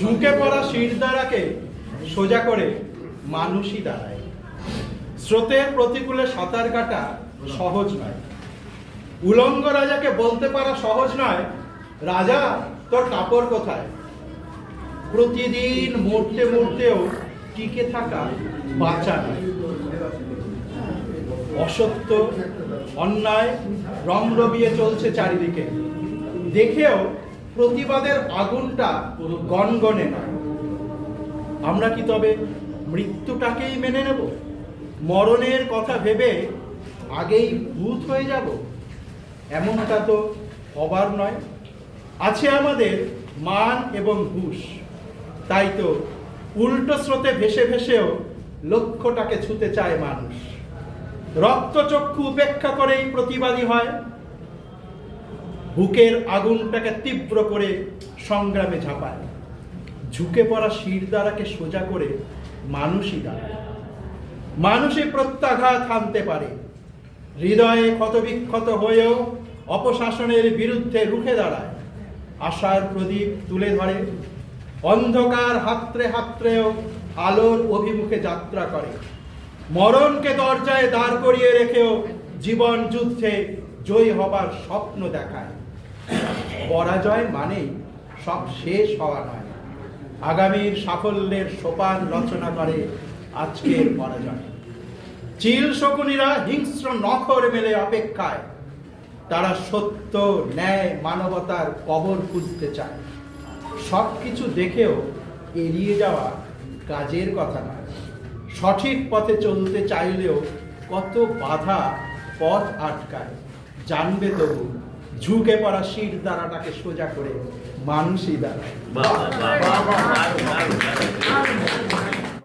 ঝুঁকে পড়া শিরদাঁড়াকে সোজা করে মানুষই দাঁড়ায়। স্রোতের প্রতিকূলে সাঁতার কাটা সহজ নয়। উলঙ্গ রাজাকে বলতে পারা সহজ নয়, রাজা, তোর কাপড় কোথায়? প্রতিদিন মরতে মরতেও টিকে থাকা বাঁচা নয়। অসত্য, অন্যায় রং রমরবিয়ে চলছে চারিদিকে। দেখেও প্রতিবাদের আগুনটা গনগনে নয়। আমরা কি তবে মৃত্যুটাকেই মেনে নেব? মরণের কথা ভেবে আগেই ভূত হয়ে যাব? এমনটা তো হবার নয়। আছে আমাদের মান এবং হুশ। তাই তো উল্টো স্রোতে ভেসে ভেসেও লক্ষ্যটাকে ছুতে চায় মানুষ। রক্তচক্ষু উপেক্ষা করেই প্রতিবাদী হয় বুকের আগুনটাকে তীব্র করে সংগ্রামে ঝাঁপায়। ঝুঁকে পড়া শিরদাঁড়াকে সোজা করে মানুষই দাঁড়ায়। মানুষই প্রত্যাঘাত হানতে পারে। হৃদয়ে ক্ষতবিক্ষত হয়েও অপশাসনের বিরুদ্ধে রুখে দাঁড়ায়। আশার প্রদীপ তুলে ধরে। অন্ধকার হাতড়ে হাতড়েও আলোর অভিমুখে যাত্রা করে। মরণকে দরজায় দাঁড় করিয়ে রেখেও জীবন যুদ্ধে জয়ী হবার স্বপ্ন দেখায়। পরাজয় মানেই সব শেষ হওয়া নয়। আগামীর সাফল্যের সোপান রচনা করে আজকের পরাজয়। চিল শকুনিরা হিংস্র নখর মেলে অপেক্ষায়। তারা সত্য, ন্যায়, মানবতার কবর খুঁজতে চায়। সব কিছু দেখেও এড়িয়ে যাওয়া কাজের কথা নয়। সঠিক পথে চলতে চাইলেও কত বাধা পথ আটকায়, জানবে তবু ঝুঁকে পড়া শির দ্বারাটাকে সোজা করে মানুষই দ্বারা